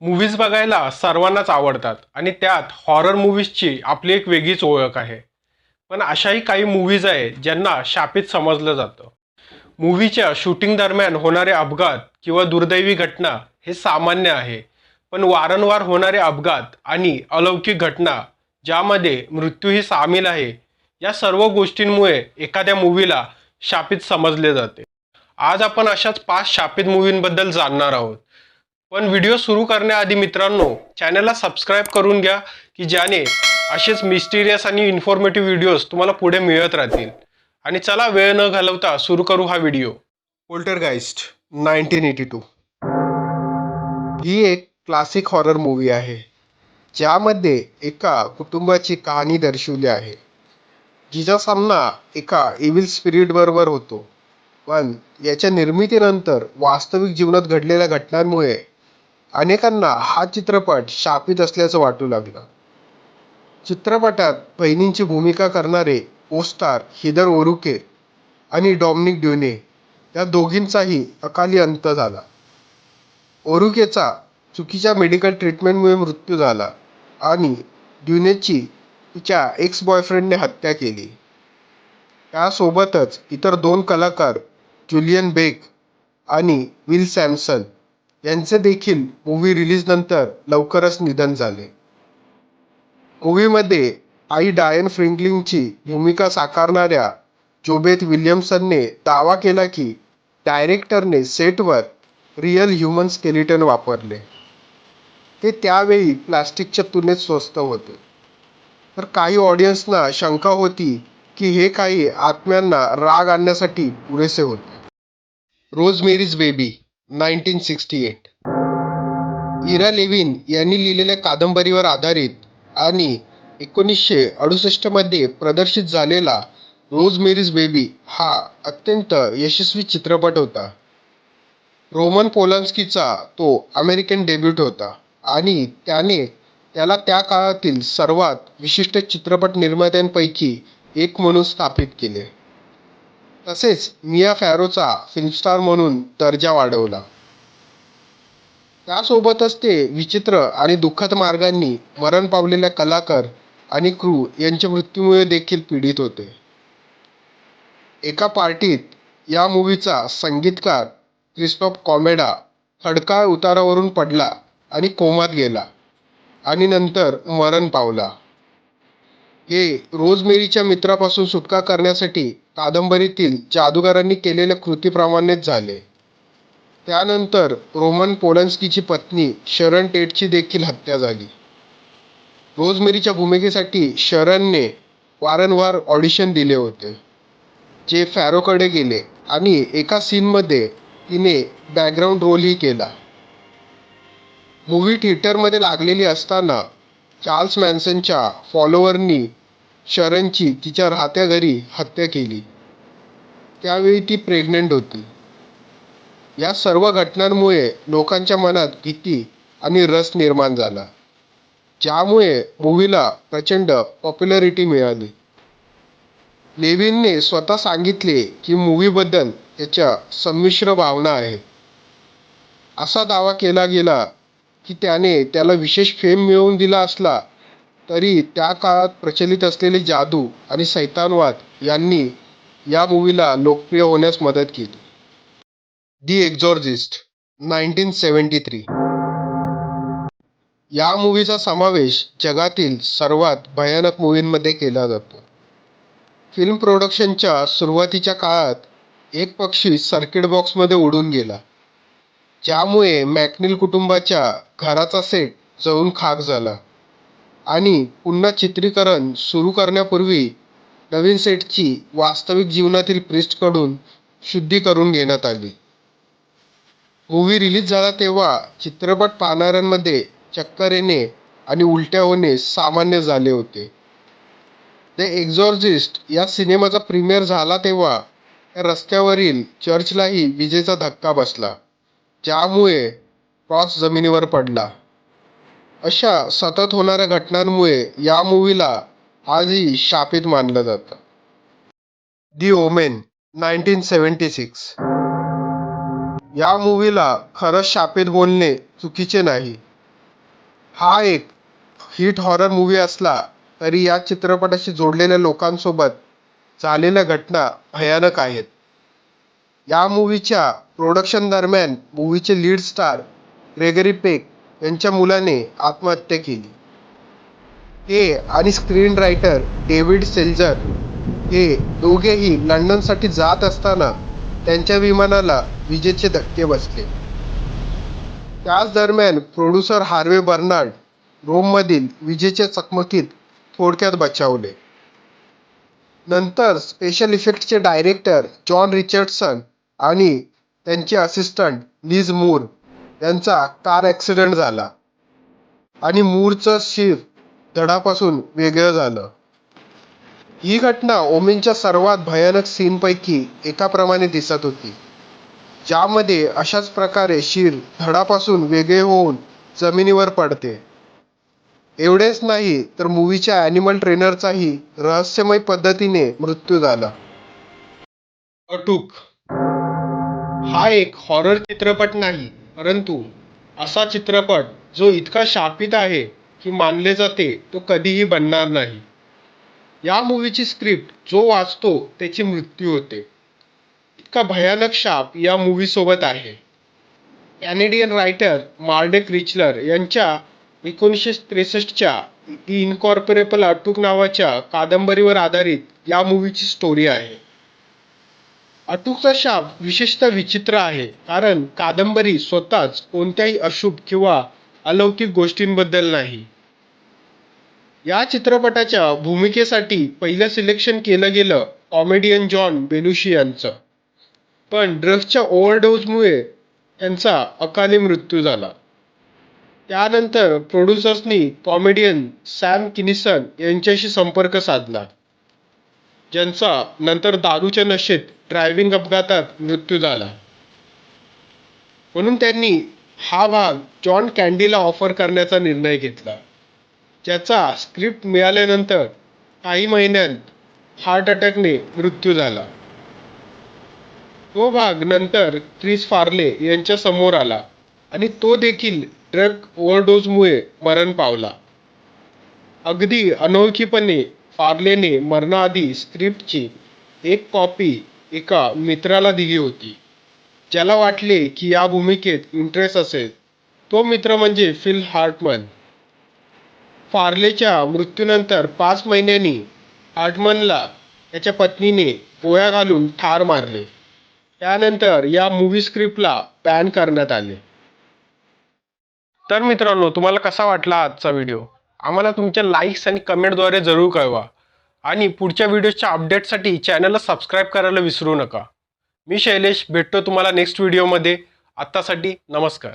Movies बघायला सर्वांनाच आवडतात आणि त्यात हॉरर मूव्हीजची आपली एक वेगळीच ओळख आहे. पण अशाही काही मूव्हीज आहे ज्यांना शापित समजलं जातं. मूव्हीच्या शूटिंग दरम्यान होणारे अपघात किंवा दुर्दैवी घटना हे सामान्य आहे. पण वारंवार होणारे अपघात आणि अलौकिक घटना ज्यामध्ये मृत्यूही सामील आहे या सर्व गोष्टींमुळे एखाद्या मूव्हीला शापित समजले जाते. आज आपण अशाच पाच शापित मूव्हींबद्दल जाणणार आहोत. पण व्हिडिओ सुरू करण्याआधी मित्रांनो चॅनलला सबस्क्राईब करून घ्या की ज्याने असेच मिस्टिरियस आणि इन्फॉर्मेटिव्ह व्हिडिओज तुम्हाला पुढे मिळत राहतील. आणि चला वेळ न घालवता सुरू करू हा video Poltergeist nineteen eighty two ही एक क्लासिक हॉरर मूवी आहे ज्यामध्ये एका कुटुंबाची कहाणी दर्शवली आहे. जिचा सामना एका इव्हिल स्पिरिटबरोबर होतो. पण याच्या निर्मितीनंतर वास्तविक जीवनात घडलेल्या घटनांमुळे अनेकांना हा चित्रपट शापित असल्याचं वाटू लागलं. चित्रपटात बहिणींची भूमिका करणारे ओस्टार हिदर ओरुके आणि डॉमनिक ड्युने या दोघींचाही अकाली अंत झाला. ओरुकेचा चुकीच्या मेडिकल ट्रीटमेंटमुळे मृत्यू झाला आणि ड्युनेची तिच्या एक्स बॉयफ्रेंडने हत्या केली. त्यासोबतच इतर दोन कलाकार जुलियन बेक आणि विल सॅमसन यांचे देखील मूवी रिलीज नंतर लवकरच निधन झाले. मूवीमध्ये आई डायन फ्रिंकलिंगची भूमिका साकारणाऱ्या जोबेथ विल्यमसनने दावा केला की डायरेक्टरने सेटवर रिअल ह्युमन स्केलिटन वापरले. ते त्यावेळी प्लास्टिकच्या तुलनेत स्वस्त होते. तर काही ऑडियन्सना शंका होती की हे काही आत्म्यांना राग आणण्यासाठी पुरेसे होते. Rosemary's Baby. Nineteen sixty eight. Ira Levin यांनी लिहिलेल्या कादंबरीवर आधारित आणि एकोणीसशे अडुसष्टमध्ये प्रदर्शित झालेला रोज मेरीज बेबी हा अत्यंत यशस्वी चित्रपट होता. रोमन पोलान्स्कीचा तो अमेरिकन डेब्यूट होता आणि त्याने त्याला त्या काळातील सर्वात विशिष्ट चित्रपट निर्मात्यांपैकी एक म्हणून स्थापित केले. तसेच मिया फॅरोचा फिल्मस्टार म्हणून दर्जा वाढवला. त्यासोबतच ते विचित्र आणि दुःखद मार्गांनी मरण पावलेल्या कलाकार आणि क्रू यांच्या मृत्यूमुळे देखील पीडित होते. एका पार्टीत या मूवीचा संगीतकार क्रिस्टॉफ कॉमेडा खडकाळ उतारावरून पडला आणि कोमात गेला आणि नंतर मरण पावला. हे रोजमेरीच्या मित्रापासून सुटका करण्यासाठी कादंबरीतील जादूगारांनी केलेल्या कृतीप्रमाणेच झाले. त्यानंतर रोमन पोलन्स्कीची पत्नी शरण टेटची देखील हत्या झाली. रोजमेरीच्या भूमिकेसाठी शरणने वारंवार ऑडिशन दिले होते जे फॅरोकडे गेले आणि एका सीनमध्ये तिने बॅकग्राऊंड रोलही केला. मूवी थिएटरमध्ये लागलेली असताना चार्ल्स मॅन्सनच्या फॉलोअरनी शरणची तिच्या राहत्या घरी हत्या केली. त्यावेळी ती प्रेग्नंट होती. या सर्व घटनांमुळे लोकांच्या मनात भीती आणि रस निर्माण झाला. ज्यामुळे मूवीला प्रचंड पॉप्युलॅरिटी मिळाली. लेविनने स्वतः सांगितले की मूवीबद्दल त्याच्या संमिश्र भावना आहेत असा दावा केला गेला की त्याने त्याला विशेष फेम मिळवून दिला असला तरी त्या काळात प्रचलित असलेले जादू आणि सैतानवाद यांनी या मूवीला लोकप्रिय होण्यास मदत केली. The Exorcist nineteen seventy three या मूवीचा समावेश जगातील सर्वात भयानक मूवींमध्ये केला जातो. फिल्म प्रोडक्शनच्या सुरुवातीच्या काळात एक पक्षी सर्किट बॉक्समध्ये उडून गेला. ज्यामुळे मॅकनिल कुटुंबाच्या घराचा सेट जळून खाक झाला. आणि पुन्हा चित्रीकरण सुरू करण्यापूर्वी नवीन सेटची वास्तविक जीवनातील प्रिस्टकडून शुद्धी करून घेण्यात आली. मूवी रिलीज झाला तेव्हा चित्रपट पाहणाऱ्यांमध्ये चक्कर येणे आणि उलट्या होणे सामान्य झाले होते. द एक्झॉर्जिस्ट या सिनेमाचा प्रीमियर झाला तेव्हा त्या रस्त्यावरील चर्चलाही विजेचा धक्का बसला ज्यामुळे क्रॉस जमिनीवर पडला. अशा सतत होणाऱ्या घटनांमुळे या मूवीला आजही शापित मानलं जातं. The Omen nineteen seventy six या मूवीला खरंच शापित बोलणे चुकीचे नाही. हा एक हिट हॉरर मूवी असला तरी या चित्रपटाशी जोडलेल्या लोकांसोबत झालेल्या घटना भयानक आहेत. या मूवीच्या प्रोडक्शन दरम्यान मूवीचे लीड स्टार ग्रेगरी पेक यांच्या मुलाने आत्महत्या केली. ते आणि स्क्रीन रायटर डेव्हिड सेल्जर हे दोघेही लंडनसाठी जात असताना त्यांच्या विमानाला विजेचे धक्के बसले. त्याच दरम्यान प्रोड्युसर हार्वे बर्नार्ड रोममधील विजेच्या चकमकीत थोडक्यात बचावले. नंतर स्पेशल इफेक्टचे डायरेक्टर जॉन रिचर्डसन आणि त्यांचे असिस्टंट लिज मूर यांचा कार ॲक्सिडेंट झाला. आणि मूरचं शिर धडापासून वेगळं झालं. ही घटना ओमेनच्या सर्वात भयानक सीनपैकी एकाप्रमाणे दिसत होती. ज्यामध्ये अशाच प्रकारे शिर धडापासून वेगळे होऊन जमिनीवर पडते. एवढेच नाही तर मूवीच्या ॲनिमल ट्रेनरचाही रहस्यमय पद्धतीने मृत्यू झाला. अटूक. हा एक हॉरर चित्रपट नाही. परंतु असा चित्रपट जो इतका शापित आहे की मानले जाते तो कधीही बनणार नाही. या मूवीची स्क्रिप्ट जो वाचतो त्याची मृत्यू होते. इतका भयानक शाप या मूवीसोबत आहे. कॅनेडियन रायटर मार्डेक रिचलर यांच्या एकोणीसशे त्रेसष्टच्या इनकॉर्पोरेबल अटूक नावाच्या कादंबरीवर आधारित या मूवीची स्टोरी आहे. अटूकचा शाप विशेषतः विचित्र आहे कारण कादंबरी स्वतःच कोणत्याही अशुभ किंवा अलौकिक गोष्टींबद्दल नाही. या चित्रपटाच्या भूमिकेसाठी पहिलं सिलेक्शन केलं गेलं कॉमेडियन जॉन बेलुशी यांचं. पण ड्रग्सच्या ओव्हरडोजमुळे त्यांचा अकाली मृत्यू झाला. त्यानंतर प्रोड्युसर्सनी कॉमेडियन सॅम किनिसन यांच्याशी संपर्क साधला. ज्यांचा नंतर दारूच्या नशेत ड्रायव्हिंग अपघातात मृत्यू झाला. म्हणून त्यांनी हा भाग जॉन कॅन्डीला ऑफर करण्याचा निर्णय घेतला. ज्याचा स्क्रिप्ट मिळाल्यानंतर काही महिन्यांत हार्ट अटॅकने मृत्यू झाला. तो भाग नंतर क्रिस फार्ले यांच्या समोर आला आणि तो देखील ड्रग ओव्हरडोजमुळे मरण पावला. अगदी अनोळखीपणे पार्लेने मरणाआधी स्क्रिप्टची एक कॉपी एका मित्राला दिली होती. ज्याला वाटले की या भूमिकेत इंटरेस्ट असेल. तो मित्र म्हणजे फिल हार्टमन. फार्लेच्या मृत्यूनंतर पाच महिन्यांनी हार्टमनला त्याच्या पत्नीने गोळ्या घालून ठार मारले. त्यानंतर या मूवी स्क्रिप्टला बॅन करण्यात आले. तर मित्रांनो तुम्हाला कसा वाटला आजचा व्हिडिओ आम्हाला तुमच्या लाईक्स आणि कमेंटद्वारे जरूर कळवा. आणि पुढच्या व्हिडिओच्या अपडेटसाठी चॅनलला सबस्क्राईब करायला विसरू नका. मी शैलेश भेटतो तुम्हाला नेक्स्ट व्हिडिओमध्ये आत्तासाठी नमस्कार.